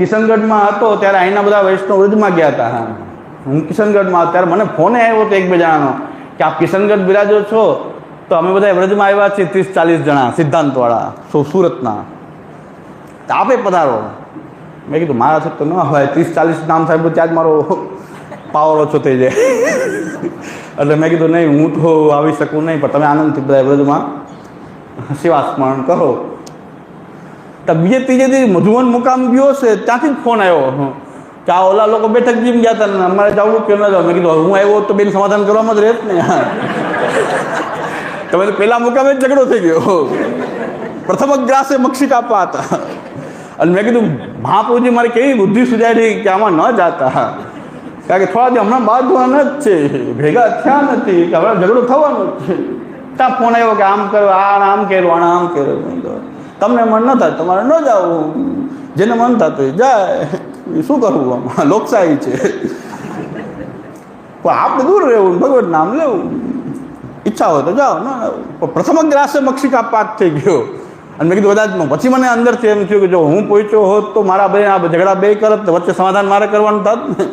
કિશનગઢમાં હતો ત્યારે અહીંના બધા વૈષ્ણવ વ્રજમાં ગયા હતા, હા. હું કિશનગઢમાં ત્યારે મને ફોને આવ્યો હતો એક બે જણાનો કે આપ કિશનગઢ બિરાજો છો? તો અમે બધા વ્રજમાં આવ્યા છીએ ત્રીસ ચાલીસ જણા, સિદ્ધાંતવાળા, સુ સુરતના. આપે પધારો. મેં કીધું મારાથી તો ન હોય, ત્રીસ ચાલીસ નામ સાહેબ, ત્યાં જ મારો પાવર ઓછો થઈ જાય. એટલે મેં કીધું, નહીં, હું તો આવી શકું નહીં, પણ તમે આનંદથી બધા વ્રજમાં સેવા સ્મરણ કરો. તો બીજે ત્રીજે દી મધુવન મુકામ ગયો છે ત્યાંથી જ ફોન આવ્યો. કે આ ઓલા લોકો બેઠક જીમ ગયા હતા ને અમારે જવું કે ન જવું? મેં કીધું હું આવ્યો તો બેન સમાધાન કરવામાં જ રહેત ને. તમે તો પહેલા મુકામે જ ઝઘડો થઈ ગયો. પ્રથમ ગ્રાસે મક્ષિકા પાત અને મેં કીધું મહાપ્રભુજી મારી કેવી બુદ્ધિ સુધારી કે આમાં ન જાતા? કારણ કે થોડા દી હમણાં બાંધવાના જ છે. ભેગા થયા નથી. કે હવે ઝઘડો થવાનો જ છે. ત્યાં ફોન આવ્યો કે આમ કરો આ આમ કર્યું આને આમ કર્યું. મેં કીધું, તમને મન ન થાય, તમારે ન જવું. જેને મન થતું જાય. શું કરવું આમાં? લોકશાહી છે. પણ આપણે દૂર રહેવું, ભગવાન નામ લેવું. ઈચ્છા હોય તો જાઓ, ના પ્રથમ ગ્રાસે મક્ષિકા પાક થઈ ગયો. અને મેં કીધું, કદાચ પછી મને અંદરથી એમ થયું કે જો હું પહોંચ્યો હોત તો મારા બે, આ ઝઘડા બે કરત વચ્ચે સમાધાન મારે કરવાનું થાત ને?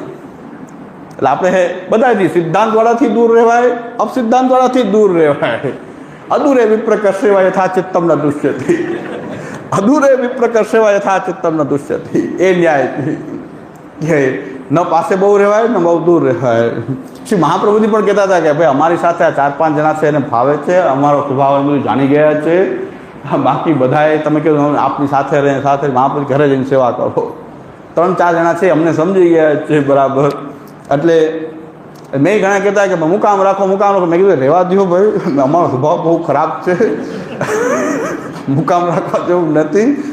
એટલે આપણે બધાથી સિદ્ધાંતવાળાથી દૂર રહેવાય, અપસિદ્ધાંતવાળાથી દૂર રહેવાય. અદૂરે વિપ્રકર સેવા યથા ચિત્તમ ન દુષ્યથી અદૂરે વિપ્રકર સેવા યથા ચિત્તમ ન દુષ્યથી એ ન્યાય કે ન પાસે બહુ રહેવાય, ને બહુ દૂર રહેવાય. શ્રી મહાપ્રભુજી પણ કહેતા હતા કે ભાઈ, અમારી સાથે આ ચાર પાંચ જણા છે, એને ભાવે છે, અમારો સ્વભાવ બધું જાણી ગયા છે. બાકી બધાએ તમે કીધું આપની સાથે રહે, સાથે મહાપ્રભુ ઘરે જઈને સેવા કરો. ત્રણ ચાર જણા છે, અમને સમજી ગયા છે, બરાબર. એટલે મેં ઘણા કહેતા કે મુકામ રાખો મુકામ રાખો. મેં કીધું રહેવા દો ભાઈ, અમારો સ્વભાવ બહુ ખરાબ છે. મુકામ રાખવા જેવું નથી.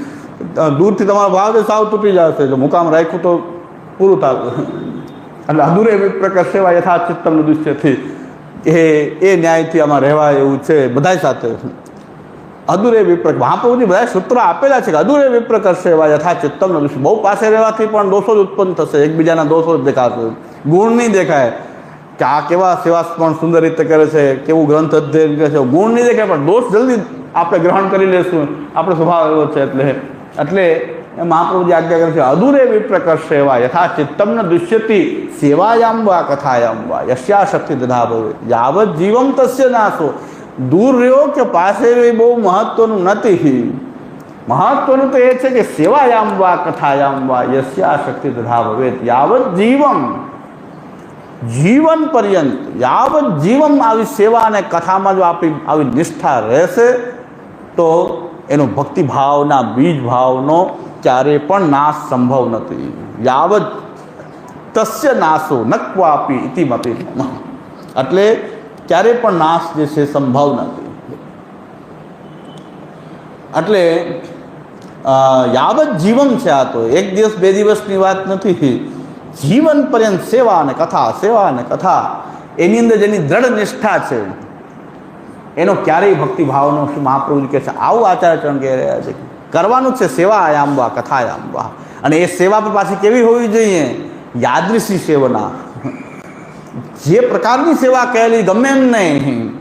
દૂરથી તમારો ભાવ તો સાવ તૂટી જશે. જો મુકામ રાખ્યું તો પૂરું થતું. એટલે અધૂરે વિપ્રકર સેવા યથા ચિત્તમ દૃશ્યથી. એ એ ન્યાયથી આમાં રહેવાય એવું છે બધા સાથે. અધૂરે વિપ્રક મહાપ્રભુજી બધા સૂત્રો આપેલા છે કે અધૂરે વિપ્રકર સેવા યથા ચિત્તમ દૃશ્ય. બહુ પાસે રહેવાથી પણ દોષો જ ઉત્પન્ન થશે, એકબીજાના દોષો જ દેખાશે. ગુણ નહીં દેખાય. કે આ કેવા સેવા પણ સુંદર રીતે કરે છે, કેવું ગ્રંથ અધ્યયન કરે છે, ગુણ નહીં દેખાય, પણ દોષ જલ્દી આપણે ગ્રહણ કરી લેશું. આપણો સ્વભાવ એવો છે એટલે. એટલે મહાપ્રભુજી આજ્ઞા કરે છે, અધૂરે વિપ્રકર સેવા યથા ચિત્તમ દુષ્યતિ સેવાયામ વા કથાયામ વા યસ્યા શક્તિ દધા ભવે. યાવત જીવમ તસ્ય નાશો. દૂર રહ્યો કે પાસે રહ્યો બહુ મહત્વનું નથી. મહત્વનું તો એ છે કે સેવાયામ વા કથાયામ વા યસ્યા શક્તિ દધા ભવે યાવત જીવમ જીવન પર્યંત, યાવત જીવન આવી સેવા અને કથામાં જો આપણી આવી નિષ્ઠા રહેશે, તો એનો ભક્તિભાવના બીજ ભાવનો ક્યારે પણ નાશ સંભવ નથી. યાવત તસ્ય નાશો નક્વાપી ઇતિમપી મમ. એટલે ક્યારે પણ નાશ જે છે સંભવ નથી. એટલે યાવત જીવન છે આ તો. એક દિવસ બે દિવસની વાત નથી. જીવન પર્યંત સેવા અને કથા, સેવા અને કથા, એની અંદર જેની દ્રઢ નિષ્ઠા છે, એનો ક્યારેય ભક્તિભાવનો મહાપ્રભુજી કહે છે, આવું આચાર્યચરણ કહી રહ્યા છે. કરવાનું છે સેવા આયામવા કથા આયામવા અને એ સેવા પણ પાછી કેવી હોવી જોઈએ? યાદૃશી સેવના. જે પ્રકારની સેવા કહેલી ગમે એમ નહીં.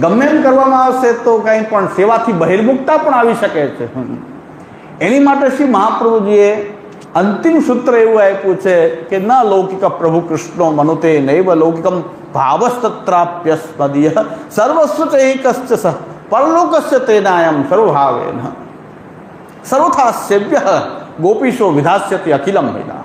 ગમે એમ કરવામાં આવશે તો કંઈ પણ સેવાથી બહિર્મુખતા પણ આવી શકે છે. એની માટે શ્રી મહાપ્રભુજીએ અંતિમ સૂત્ર એવું આપ્યું છે કે ન લૌકિક પ્રભુ કૃષ્ણો મનુતે નૈવ લૌકિકમ ભાવસ્તત્રાપ્ય સ્મદીય સર્વસ્વ ચૈકશ્ચ સહ પરલોકસ્ય તેનાયમ સર્વભાવેન સર્વથા સેવ્ય ગોપીશો વિધાસ્યતિ અખિલમ વિના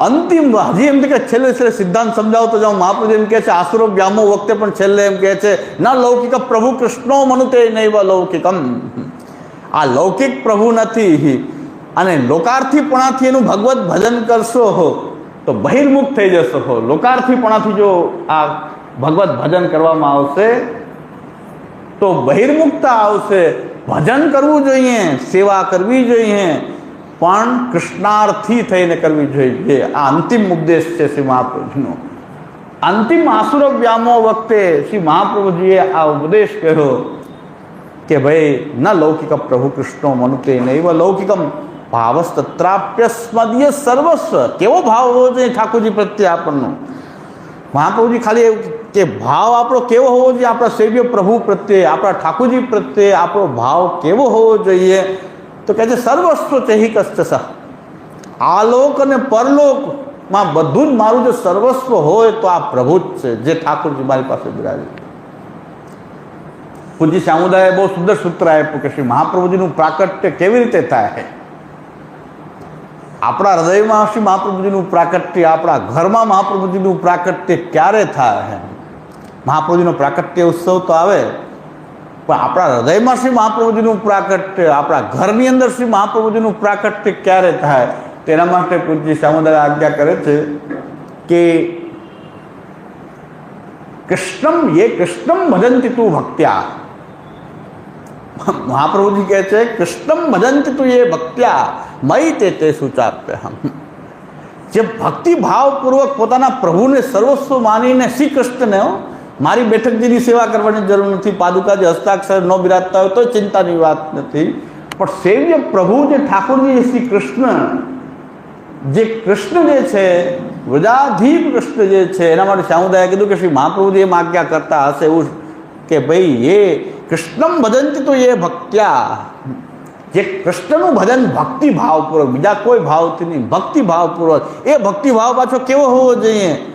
અંતિમ હજી એમ કે છેલ્લે છેલ્લે સિદ્ધાંત સમજાવતો જાઉં મહાપ્રભુ એમ કહે છે આસુરો વ્યામો વખતે પણ છેલ્લે એમ કહે છે ન લૌકિક પ્રભુ કૃષ્ણો મનુતે નૈવ લૌકિકમ આ લૌકિક પ્રભુ નથી અને લોકાર્થીપણાથી એનું ભગવત ભજન કરશો હો, તો બહિર્મુખ થઈ જશો હો. લોકાર્થીપણાથી જો આ ભગવત ભજન કરવામાં આવશે, તો બહિર્મુખતા આવશે. ભજન કરવું જોઈએ, સેવા કરવી જોઈએ, પણ કૃષ્ણાર્થી થઈને કરવી જોઈએ. આ અંતિમ ઉપદેશ છે શ્રી મહાપ્રભુનો. અંતિમ આસુર વ્યામો વખતે શ્રી મહાપ્રભુજીએ આ ઉપદેશ કહ્યો કે ભાઈ, ન લૌકિક પ્રભુ કૃષ્ણો મનુતે નૈવ લૌકિકમ ભાવસ્તત્રાપ્ય સ્મદીય સર્વસ્વ કેવો ભાવ હોવો જોઈએ ઠાકોરજી પ્રત્યે આપણનો મહાપ્રભુજી ખાલી એવું કે ભાવ આપણો કેવો હોવો જોઈએ આપણા સેવ્ય પ્રભુ પ્રત્યે આપણા ઠાકોરજી પ્રત્યે આપણો ભાવ કેવો હોવો જોઈએ તો કહે છે સર્વસ્વ ચહિકસ્ત સહ આલોક અને પરલોકમાં બધું જ મારું જો સર્વસ્વ હોય તો આ પ્રભુ જ છે જે ઠાકોરજી મારી પાસે બિરાજે પૂજ્ય સામુદાયે બહુ સુંદર સૂત્ર આપ્યું કે શ્રી મહાપ્રભુજીનું પ્રાકટ્ય કેવી રીતે થાય? આપણા હૃદયમાં શ્રી મહાપ્રભુજીનું પ્રાકટ્ય, આપણા ઘરમાં મહાપ્રભુજીનું પ્રાકટ્ય ક્યારે થાય મહાપ્રભુજીનો પ્રાકટ્ય ઉત્સવ તો આવે, પણ આપણા હૃદયમાં શ્રી મહાપ્રભુજીનું પ્રાકટ્ય, આપણા ઘરની અંદર શ્રી મહાપ્રભુજીનું પ્રાકટ્ય ક્યારે થાય? તેના માટે પૂજ્ય સામુદાય આજ્ઞા કરે છે કે કૃષ્ણમ યે કૃષ્ણમ ભજંતી તું ભક્ત્યા. મહાપ્રભુજી કહે છે, કૃષ્ણમ ભજંત તું એ ભક્ત્યા, મય તે તે હમ. જે ભક્તિ ભાવપૂર્વક પોતાના પ્રભુને સર્વસ્વ માનીને શ્રી કૃષ્ણને મારી બેઠકજીની સેવા કરવાની જરૂર નથી, પાદુકા જે હસ્તાક્ષર ન બિરાજતા હોય તો ચિંતાની વાત નથી. પણ સેવ્ય પ્રભુ જે ઠાકોરજી શ્રી કૃષ્ણ જે કૃષ્ણ જે છે વૃજાધીપ કૃષ્ણ જે છે, એના માટે સામુદાય કીધું કે શ્રી મહાપ્રભુજી એમ આજ્ઞા કરતા હશે એવું કે ભાઈ એ કૃષ્ણમ ભજનથી તો એ ભક્ત્યા. જે કૃષ્ણનું ભજન ભક્તિ ભાવપૂર્વક બીજા કોઈ ભાવથી નહીં, ભક્તિભાવપૂર્વક. એ ભક્તિભાવ પાછો કેવો હોવો જોઈએ?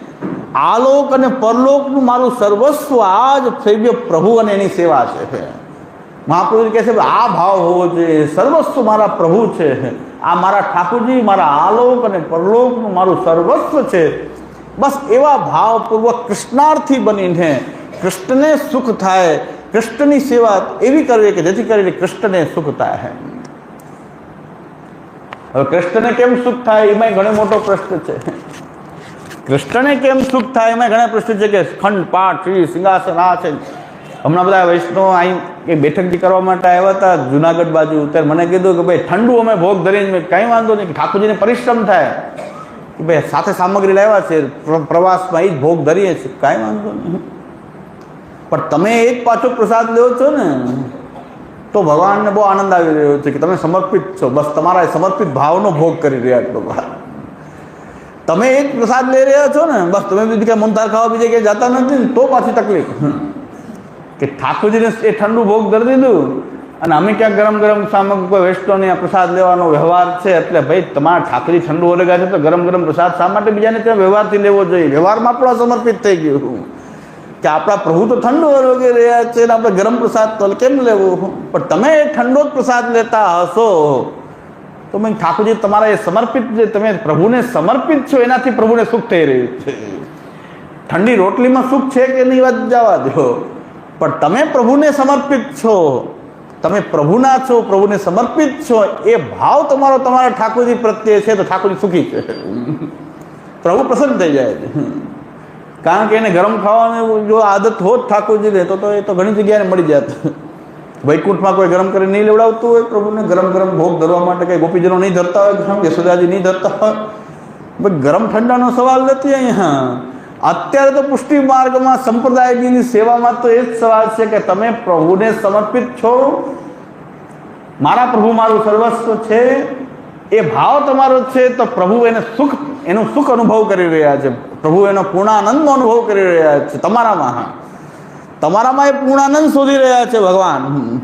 આલોક અને પરલોકનું મારું સર્વસ્વ આ જ સૈવ્ય પ્રભુ અને એની સેવા છે. મહાપ્રભુજી કહે છે, આ ભાવ હોવો જોઈએ. સર્વસ્વ મારા પ્રભુ છે. આ મારા ઠાકોરજી, મારા આલોક અને પરલોકનું મારું સર્વસ્વ છે. બસ એવા ભાવપૂર્વક કૃષ્ણાર્થી બનીને કૃષ્ણને સુખ થાય કૃષ્ણની સેવા એવી કરવી કે જેથી કરીને કૃષ્ણને સુખ થાય હવે કૃષ્ણને કેમ સુખ થાય? એમાં ઘણો મોટો પ્રશ્ન છે. કૃષ્ણને કેમ સુખ થાય? એમાં ઘણા પ્રશ્ન છે કે ખંડ, પાઠ સિંહાસન, આ છે. હમણાં બધા વૈષ્ણવ અહીં એ બેઠક કરવા માટે આવ્યા હતા, જુનાગઢ બાજુ. ત્યારે મને કીધું કે ભાઈ, ઠંડુ અમે ભોગ ધરીને મેં કાંઈ વાંધો નહીં, ઠાકોરજીને પરિશ્રમ થાય. કે ભાઈ, સાથે સામગ્રી લાવ્યા છે, પ્ર- પ્રવાસમાં એ જ ભોગ ધરીએ છીએ. કાંઈ વાંધો નહીં. પણ તમે એ જ પાછો પ્રસાદ લ્યો છો ને, તો ભગવાનને બહુ આનંદ આવી રહ્યો છે કે તમે સમર્પિત છો. બસ તમારા સમર્પિત ભાવનો ભોગ કરી રહ્યા છો ભગવાન તમે એક પ્રસાદ લઈ રહ્યા છો ને, બસ તમે બીજું ક્યાં મમતાર ખાવા બીજે ક્યાંય જતા નથી તો પાછી તકલીફ. કે ઠાકોરજીને એ ઠંડુ ભોગ કરી દીધું અને અમે ક્યાં ગરમ ગરમ સામગ્રી આ પ્રસાદ લેવાનો વ્યવહાર છે, એટલે ભાઈ તમારા ઠાકરી ઠંડુ ઓળગા છે તો ગરમ ગરમ પ્રસાદ શા માટે બીજાને ત્યાં વ્યવહારથી લેવો જોઈએ? વ્યવહારમાં આપણો સમર્પિત થઈ ગયું. કે આપણા પ્રભુ તો ઠંડો ઓળગી રહ્યા છે ને આપણે ગરમ પ્રસાદ તો કેમ લેવો? પણ તમે એ ઠંડો જ પ્રસાદ લેતા હશો. તો મેં ઠાકોરજી, તમારા એ સમર્પિત જે તમે પ્રભુને સમર્પિત છો, એનાથી પ્રભુને સુખ થઈ રહ્યું છે. ઠંડી રોટલીમાં સુખ છે કે નહીં વાત જવા દો. પણ તમે પ્રભુને સમર્પિત છો. તમે પ્રભુના છો, પ્રભુને સમર્પિત છો. એ ભાવ તમારો તમારા ઠાકોરજી પ્રત્યે છે, તો ઠાકોરજી સુખી છે. પ્રભુ પ્રસન્ન થઈ જાય છે. કારણ કે એને ગરમ ખાવાની જો આદત હોત ઠાકોરજીને તો તો એ તો ઘણી જગ્યાએ મળી જાત. વૈકુંઠમાં કોઈ ગરમ કરી નહીં લેવડાવતું હોય પ્રભુને, ગરમ ગરમ ભોગ ધરવા માટે કંઈ ગોપીજનો નહીં ધરતા હોય યશોદાજી નહીં ધરતા હોય. ગરમ ઠંડાનો સવાલ નથી અહીંયા. અત્યારે તો પુષ્ટિ માર્ગમાં સંપ્રદાયજીની સેવામાં તો એ જ સવાલ છે કે તમે પ્રભુને સમર્પિત છો? મારા પ્રભુ મારું સર્વસ્વ છે. એ ભાવ તમારો છે, તો પ્રભુ એને સુખ એનું સુખ અનુભવ કરી રહ્યા છે. પ્રભુ એનો પૂર્ણાનંદનો અનુભવ કરી રહ્યા છે. તમારામાં, હા. તમારામાં એ પૂર્ણાનંદ શોધી રહ્યા છે ભગવાન.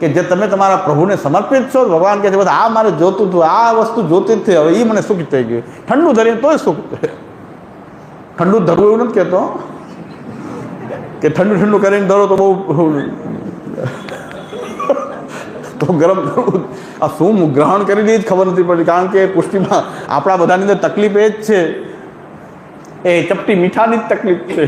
કે જે તમે તમારા પ્રભુને સમર્પિત છો, ભગવાન કહે છે, બધા, આ મારે જોતું હતું, આ વસ્તુ જોતી જ થઈ, હવે એ મને સુખ થઈ ગયું. ઠંડુ ધરીને તોય સુખ ઠંડુ ધરવું એવું નથી કહેતો. કે ઠંડુ ઠંડુ કરીને ધરો તો બહુ તો ગરમ કરવું. આ શું ગ્રહણ કરી દઈએ જ ખબર નથી પડતી, કારણ કે પુષ્ટિમાં આપણા બધાની અંદર તકલીફ એ જ છે. એ ચપટી મીઠાની જ તકલીફ છે.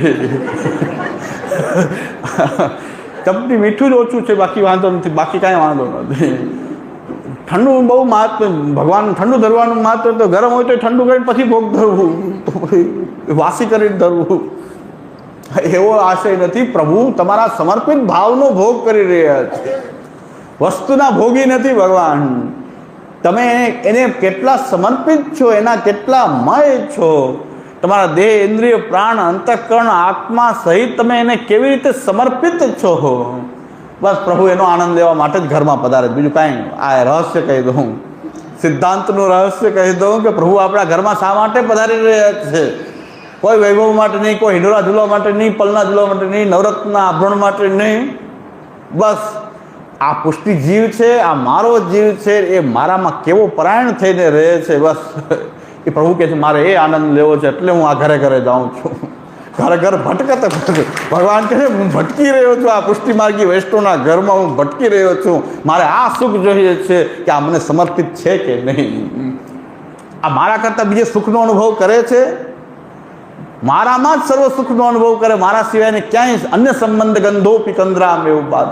ચપટી મીઠું જ ઓછું છે, બાકી વાંધો નથી. બાકી કાંઈ વાંધો નથી ઠંડુ બહુ મહત્વ ભગવાન ઠંડુ ધરવાનું મહત્વ તો ગરમ હોય તો ઠંડુ કરીને પછી ભોગ ધરવું. વાસી કરીને ધરવું. એવો આશય નથી. પ્રભુ તમારા સમર્પિત ભાવનો ભોગ કરી રહ્યા છે. વસ્તુના ભોગી નથી ભગવાન. તમે એને કેટલા સમર્પિત છો, એના કેટલા મય છો? તમારા દેહ, ઇન્દ્રિય, પ્રાણ, અંતઃકરણ, આત્મા સહિત તમે એને કેવી રીતે સમર્પિત છો? બસ પ્રભુ, એનો આનંદ લેવા માટે જ ઘરમાં પધારે. બીજું કાંઈ આ રહસ્ય કહી દઉં. સિદ્ધાંતનું રહસ્ય કહી દઉં કે પ્રભુ આપણા ઘરમાં શા માટે પધારી રહ્યા છે? કોઈ વૈભવ માટે નહીં, કોઈ હિંડોળા ઝૂલવા માટે નહીં, પલના ઝૂલવા માટે નહીં નવરત્નના આભરણ માટે નહીં. બસ આ પુષ્ટિ જીવ છે, આ મારો જીવ છે, એ મારામાં કેવો પરાયણ થઈને રહે છે, બસ. એ પ્રભુ કહે છે, મારે એ આનંદ લેવો છે, એટલે હું આ ઘરે ઘરે જાઉં છું. ઘરે ઘર ભટકત ભગવાન કહે હું ભટકી રહ્યો છું, આ પુષ્ટિ માર્ગી વૈષ્ણવના ઘરમાં હું ભટકી રહ્યો છું. મારે આ સુખ જોઈએ છે કે આ મને સમર્પિત છે કે નહીં? આ મારા કરતાં બીજે સુખનો અનુભવ કરે છે? મારામાં જ સર્વ સુખનો અનુભવ કરે, મારા સિવાયને ક્યાંય અન્ય સંબંધ ગંધો કંદરામ એવું બાદ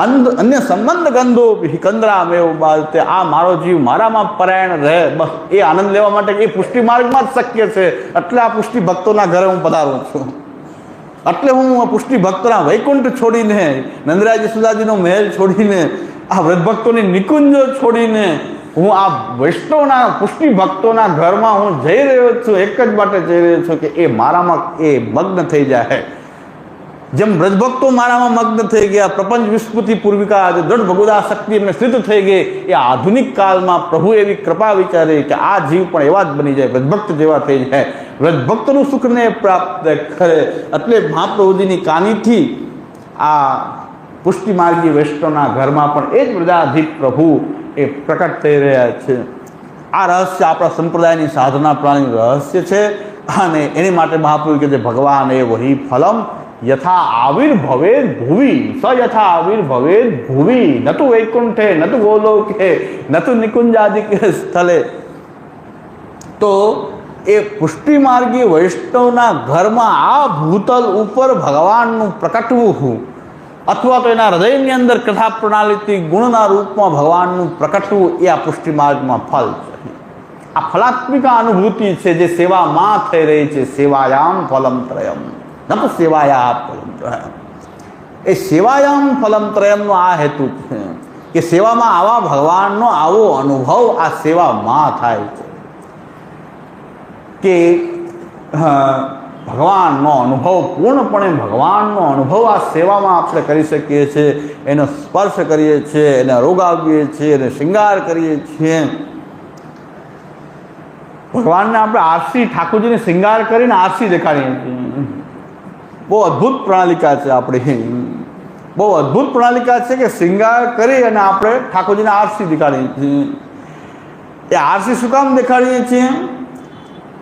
અન્ય સંબંધ ગંધો કંદરામ એવું બાદ આ મારો જીવ મારામાં પરાયણ રહે, બસ, એ આનંદ લેવા માટે એ પુષ્ટિ માર્ગમાં જ શક્ય છે. એટલે આ પુષ્ટિ ભક્તોના ઘરે હું પધારું છું. એટલે હું પુષ્ટિ ભક્તોના વૈકુંઠ છોડીને, નંદરાજી સુદાજીનો મહેલ છોડીને, આ વ્રત ભક્તોની નિકુંજો છોડીને, હું આ વૈષ્ણવના પુષ્ટિ ભક્તોના ઘરમાં હું જઈ રહ્યો છું, એક જ માટે જઈ રહ્યો છું કે એ મારામાં એ મગ્ન થઈ જાય. જેમ વ્રજભક્તો મારામાં મગ્ન થઈ ગયા, પ્રપંચ વિસ્મૃતિ પૂર્વિકા આજે દૃઢ ભગવદા શક્તિ એમને સ્થિત થઈ ગઈ, એ આધુનિક કાળમાં પ્રભુ એવી કૃપા વિચારી કે આ જીવ પણ એવા જ બની જાય, વ્રજભક્ત જેવા થઈ જાય. વ્રજભક્તનું સુખને પ્રાપ્ત કરે એટલે મહાપ્રભુજીની કાનીથી આ પુષ્ટિ માર્ગી વૈષ્ણવના ઘરમાં પણ એ જ વ્રજાધિક પ્રભુ એ પ્રકટ થઈ રહ્યા છે. આ રહસ્ય આપણા સંપ્રદાયની સાધના પ્રાણી રહસ્ય છે અને એની માટે મહાપ્રભુ કે ભગવાન એ વહી ફલમ યથા આવિર્ભવે ભુવિ સ યથા આવિર્ભવે ભુવિ ન તુ વૈકુંઠે ન તુ ગોલોકે ન તુ નિકુંજાદિક સ્થળે તો એ પુષ્ટિ માર્ગી વૈષ્ણવના ઘરમાં આ ભૂતલ ઉપર ભગવાનનું પ્રકટવું અથવા તો એના હૃદયની અંદર કથા પ્રણાલીથી ગુણના રૂપમાં ભગવાનનું પ્રકટવું એ આ પુષ્ટિ માર્ગમાં ફલ છે આ ફલાત્મિકા અનુભૂતિ છે જે સેવામાં થઈ રહી છે સેવાયામ ફલમ ત્રયમ ન તો સેવાયા એ સેવાયામ ફલમ ત્રયમનો આ હેતુ છે કે સેવામાં આવા ભગવાનનો આવો અનુભવ આ સેવામાં થાય છે. કે ભગવાનનો અનુભવ પૂર્ણપણે ભગવાનનો અનુભવ આ સેવામાં આપણે કરી શકીએ છીએ, એનો સ્પર્શ કરીએ છીએ, એને રોગાવીએ છીએ, એને શૃંગાર કરીએ છીએ. ભગવાનને આપણે આરસી ઠાકોરજીને શૃંગાર કરીને આરસી દેખાડીએ છીએ. બહુ અદ્ભુત પ્રણાલિકા છે આપણી. બહુ અદ્ભુત પ્રણાલિકા છે કે શૃંગાર કરી અને આપણે ઠાકોરજીને આરસી દેખાડીએ છીએ. એ આરસી શું કામ દેખાડીએ છીએ?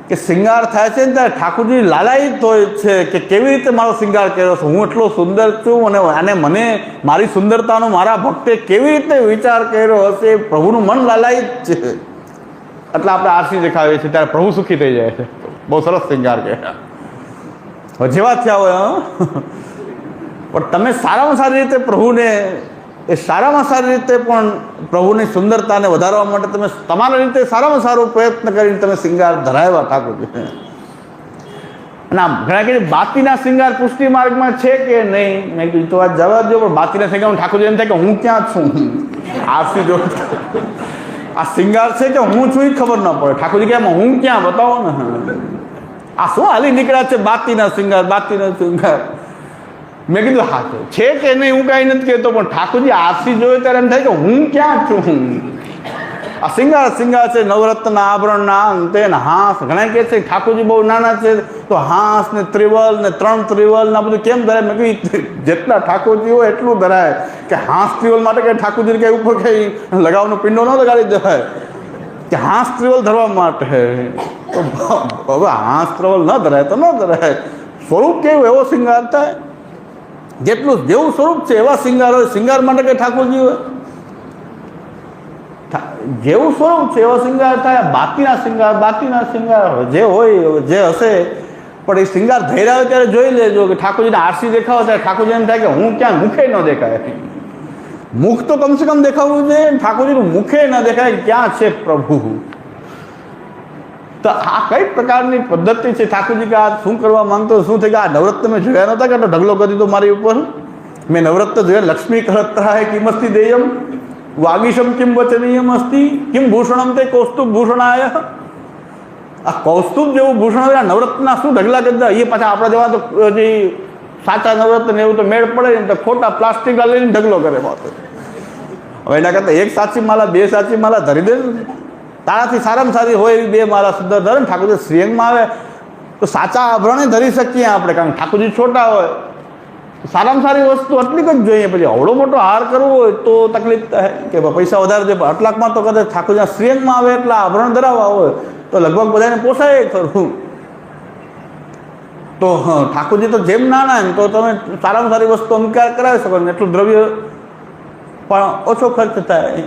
કે શૃંગાર થાય છે ને ત્યારે ઠાકોરજી લાલાયિત હોય છે કે કેવી રીતે મારો શૃંગાર કર્યો છે? હું એટલો સુંદર છું અને અને મને મારી સુંદરતાનો મારા ભક્તે કેવી રીતે વિચાર કર્યો હશે? પ્રભુનું મન લાલાયિત છે. એટલે આપણે આરસી દેખાવીએ છીએ ત્યારે પ્રભુ સુખી થઈ જાય છે. બહુ સરસ શૃંગાર કે જેવા થયા હોય પણ તમે સારામાં સારી રીતે પ્રભુને, એ સારામાં સારી રીતે પણ પ્રભુની સુંદરતાને વધારવા માટે તમે તમારા રીતે સારામાં સારો પ્રયત્ન કરીને તમે શિંગાર ધરાવ્યા ઠાકોરજી. અને આમ ઘણા કે બાતીના શિંગાર પુષ્ટિ માર્ગમાં છે કે નહીં? મેં કીધું તો આ જવા દો પણ બાતીના શિંગાર ઠાકોરજી એમ થાય કે હું ક્યાં છું? આરસી જો. આ શિંગાર છે કે હું છું એ ખબર ન પડે. ઠાકોરજી કે હું ક્યાં? બતાવો ને. આ શું હાલી નીકળ્યા છે? બાતીના શિંગાર બાતીના શિંગાર. મેં કીધું, હા, તો છે કે નહીં? હું કાંઈ નથી કહેતો, પણ ઠાકોરજી આરસી જોયો ત્યારે એમ થાય કે હું ક્યાં છું? આ શિંગાર શિંગાર છે નવરત્ન આભરણના અંતે હાંસ. ઘણા કહે છે, ઠાકોરજી બહુ નાના છે. તો હાંસ ને ત્રિવલ ને ત્રણ ત્રિવલ ને બધું કેમ ધરાય? મેં કહ્યું જેટલા ઠાકોરજી હોય એટલું ધરાય. કે હાંસ ત્રિવલ માટે કંઈ ઠાકોરજી કઈ ઉપર કઈ લગાવનો પિંડો ન લગાડી દેવાય. કે હાંસ ત્રિવલ ધરવા માટે. તો હવે હાંસ ત્રિવલ ન ધરાય તો ન ધરાય. સ્વરૂપ કેવું એવો શિંગાર થાય? જેટલું જેવું સ્વરૂપ છે એવા શિંગાર હોય, શિંગાર માટે કે ઠાકોરજી હોય? જેવું સ્વરૂપ છે એવો શિંગાર થાય, બાકીના શિંગાર બાકીના શિંગાર જે હોય, જે હશે. પણ એ શિંગાર ધૈર્યા હોય ત્યારે જોઈ લેજો કે ઠાકોરજીને આરસી દેખાવો ત્યારે ઠાકોરજી એમ થાય કે હું ક્યાં મુખે ન દેખાય. મુખ તો કમસે કમ દેખાવું જોઈએ, ઠાકોરજીનું મુખે ન દેખાય, ક્યાં છે પ્રભુ? તો આ કઈ પ્રકારની પદ્ધતિ છે? ઠાકોરજી કે આ શું કરવા માંગતો? શું થઈ ગયા? આ નવરત્ન મેં જોયા નહોતા કે ઢગલો કરી દીધો મારી ઉપર? મેં નવરત્ન જોયા. લક્ષ્મી કરત્રાય કિમસ્તી દેયમ, વાગીશમ કિમ વચનીયમ અસ્તિ, કિમ ભૂષણમ તે કૌસ્તુભ ભૂષણાય? આ કૌસ્તુભ જેવું ભૂષણ આ નવરત્ના શું ઢગલા કરતા એ પાછા આપણા જેવા તો જે સાચા નવરત્ન એવું તો મેળ પડે ને તો ખોટા પ્લાસ્ટિક લઈને ઢગલો કરે પાછો હવે એના કરતાં એક સાચી માલા, બે સાચી માલા ધરી દે ને. તારાથી સારામાં સારી હોય એવી બે મારા સુંદર ધરે ઠાકોરજી શ્રીયંગમાં આવે, તો સાચા આભરણે ધરી શકીએ આપણે, કારણ કે ઠાકોરજી છોટા હોય. સારામાં સારી વસ્તુ આટલી જ જોઈએ, પછી અવડો મોટો હાર કરવો હોય તો તકલીફ કે પૈસા વધારે જોઈએ આટલાકમાં તો કદાચ ઠાકોરજીના શ્રેયંગમાં આવે એટલા આભરણ ધરાવવા હોય, તો લગભગ બધાને પોસાય ખરું તો ઠાકોરજી તો જેમ નાના એમ તો તમે સારામાં સારી વસ્તુ અંગીકાર કરાવી શકો ને, એટલું દ્રવ્ય પણ ઓછો ખર્ચ થાય.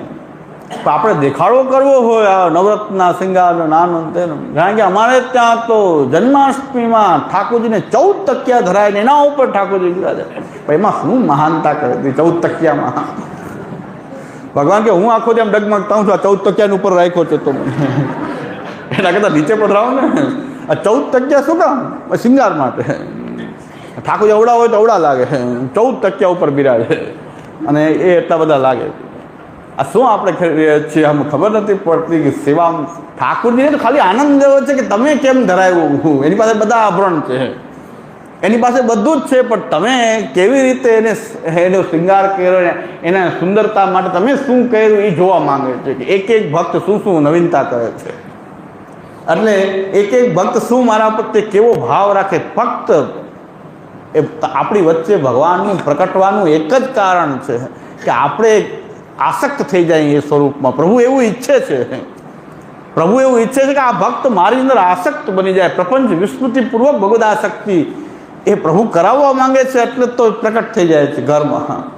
આપણે દેખાડો કરવો હોય આ નવરત્નના શિંગાર નાનો તેનો. કારણ કે અમારે ત્યાં તો જન્માષ્ટમીમાં ઠાકોરજીને ચૌદ તકિયા ધરાય ને એના ઉપર ઠાકોરજી બિરાજે એમાં શું મહાનતા કરે હતી ચૌદ તકિયામાં. ભગવાન કે હું આખો જેમ ડગમગતા હું છું, આ ચૌદ તકિયાની ઉપર રાખ્યો છે તો. એના કરતાં નીચે પધરાવો ને. આ ચૌદ તકિયા શું કામ? શિંગાર માટે. ઠાકોરજી અવડા હોય તો અવડા લાગે. ચૌદ તકિયા ઉપર બિરાજે. અને એ એટલા બધા લાગે. આ શું આપણે છીએ આમ ખબર નથી પડતી કે સેવા ઠાકુરજીને તો ખાલી આનંદ લેવો છે કે તમે કેમ ધરાવ્યું? એની પાસે બધા આભરણ છે. એની પાસે બધું જ છે, પણ તમે કેવી રીતે એને એનો શૃંગાર કર્યો ને એના સુંદરતા માટે તમે શું કર્યું એ જોવા માંગે છે કે એક એક ભક્ત શું શું નવીનતા કરે છે? એટલે એક એક ભક્ત શું મારા પ્રત્યે કેવો ભાવ રાખે? ફક્ત એ આપણી વચ્ચે ભગવાનનું પ્રકટવાનું એક જ કારણ છે કે આપણે આસક્ત થઈ જાય એ સ્વરૂપમાં. પ્રભુ એવું ઈચ્છે છે. પ્રભુ એવું ઈચ્છે છે કે આ ભક્ત મારી અંદર આસક્ત બની જાય. પ્રપંચ વિસ્મૃતિપૂર્વક ભગવદ આસક્તિ એ પ્રભુ કરાવવા માંગે છે એટલે તો પ્રકટ થઈ જાય છે ઘરમાં.